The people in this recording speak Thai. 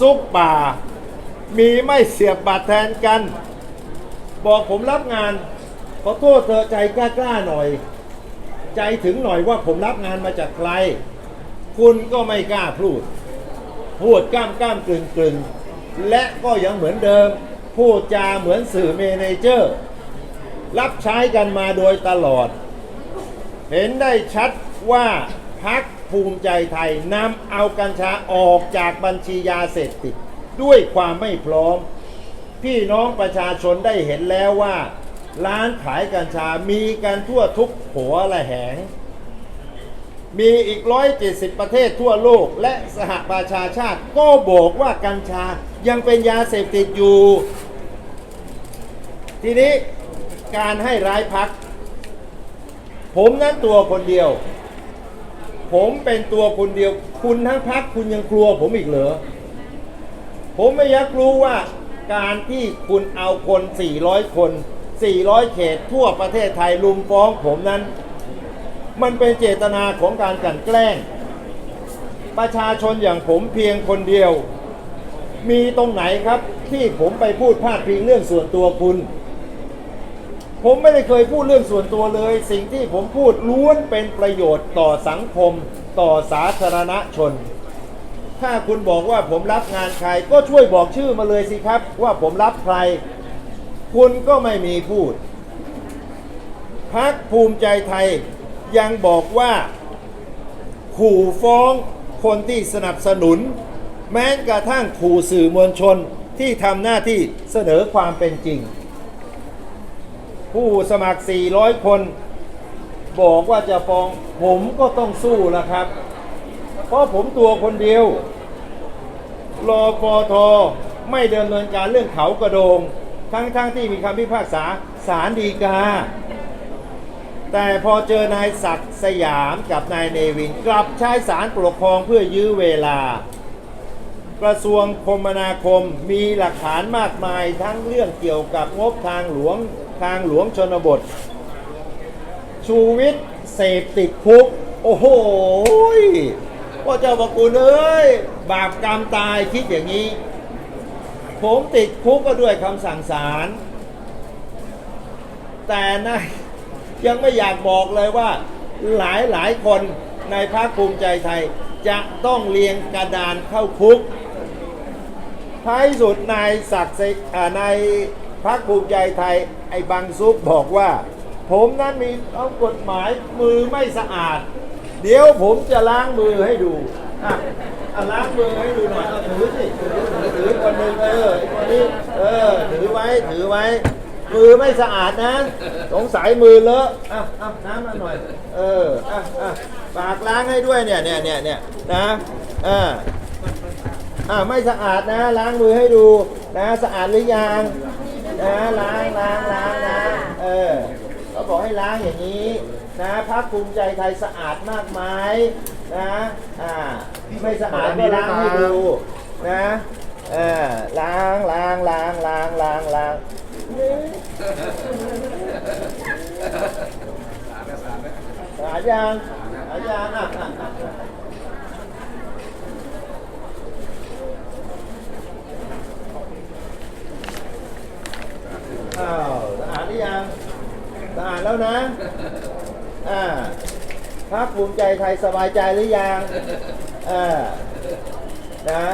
ซุกป่า มีไม่เสียบบัตรแทนกัน บอกผมรับงาน ขอโทษเธอะใจกล้าๆหน่อย ใจถึงหน่อยว่าผมรับงานมาจากใคร คุณก็ไม่กล้าพูด พูดก้ามก้ามกลึงกลึงและก็ยังเหมือนเดิม พูดจาเหมือนสื่อเมเนเจอร์ รับใช้กันมาโดยตลอด เห็นได้ชัดว่าพัก ภูมิใจไทยนำเอากัญชาออกจากบัญชียาเสพติด ด้วยความไม่พร้อม พี่น้องประชาชนได้เห็นแล้วว่า ร้านขายกัญชามีกันทั่วทุกหัวละแหง มีอีก170ประเทศทั่วโลกและสหประชาชาติก็บอกว่ากัญชายังเป็นยาเสพติดอยู่ ทีนี้การให้ร้ายพัก ผมนั้นตัวคนเดียว ผมเป็นตัวคนเดียว คุณทั้งพักคุณยังกลัวผมอีกเหรอ ผมไม่อยากรู้ว่าการที่คุณเอาคน 400 คน 400 เขตทั่วประเทศไทยลุมฟ้องผมนั้น มันเป็นเจตนาของการกลันแกล้ง ประชาชนอย่างผมเพียงคนเดียว มีตรงไหนครับที่ผมไปพูดพาดพิงเรื่องส่วนตัวคุณ ผมไม่ได้เคยพูดเรื่องส่วนตัวเลย สิ่งที่ผมพูดล้วนเป็นประโยชน์ต่อสังคม ต่อสาธารณชน ถ้าคุณบอกว่าผมรับงานใครก็ช่วยบอกชื่อมาเลยสิครับ ว่าผมรับใคร คุณก็ไม่มีพูดพักภูมิใจไทยยังบอกว่าขู่ฟ้องคนที่สนับสนุน แม้กระทั่งขู่สื่อมวลชนที่ทำหน้าที่เสนอความเป็นจริง ผู้สมัคร 400 คน บอกว่าจะฟ้องผมก็ต้องสู้แล้วครับ เพราะผมตัวคนเดียวรอปอทไม่เดินเนินการเรื่องเขากระโดง ทั้งๆทที่มีคำพิพากษาศาลฎีกา แต่พอเจอนายศักดิ์สยามกับนายเนวิน กลับใช้สารปกครองเพื่อยื้อเวลา กระทรวงคมนาคมมีหลักฐานมากมายทั้งเรื่องเกี่ยวกับงบทางหลวง ทางหลวงชนบท ชูวิทย์เสพติดคุก โอ้โหพ่อเจ้าประคุณเอ้ย บาปกรรมตายคิดอย่างนี้ ผมติดคุกก็ด้วยคำสั่งศาลแต่นะยังไม่อยากบอกเลยว่าหลายหลายคนในภาคภูมิใจไทยจะต้องเรียงกระดานเข้าคุกท้ายสุดนายศักดิ์นาย พรรคภูมิใจไทยไอ้บางซุปบอกว่า ผมนั้นมีเอากฎหมายมือไม่สะอาด เดี๋ยวผมจะล้างมือให้ดูอะอะล้างมือให้ดูหน่อยเอาถือสิถือถือถือคนหนึ่งเออไอ้คนนี้เออถือไว้ถือไว้ มือไม่สะอาดนะสงสัยมือเลอะอะอะน้ำมาหน่อย เอออะอะปากล้างให้ด้วยเนี่ยเนี่ยเนี่ยเนี่ยนะอ่าอ่าไม่สะอาดนะล้างมือให้ดูนะสะอาดหรือยัง นะล้างล้างล้างนะเออเขาบอกให้ล้างอย่างนี้นะพักภูมิใจไทยสะอาดมากไหมนะอ่าไม่สะอาดก็ล้างให้ดูนะเออล้างล้างล้างล้างล้างล้างสะอาดยังสะอาดยังอะอะอะ อ้าวสะอาดหรือยังสะอาดแล้วนะ อ่าพักภูมิใจไทยสบายใจหรือยังอ่านะ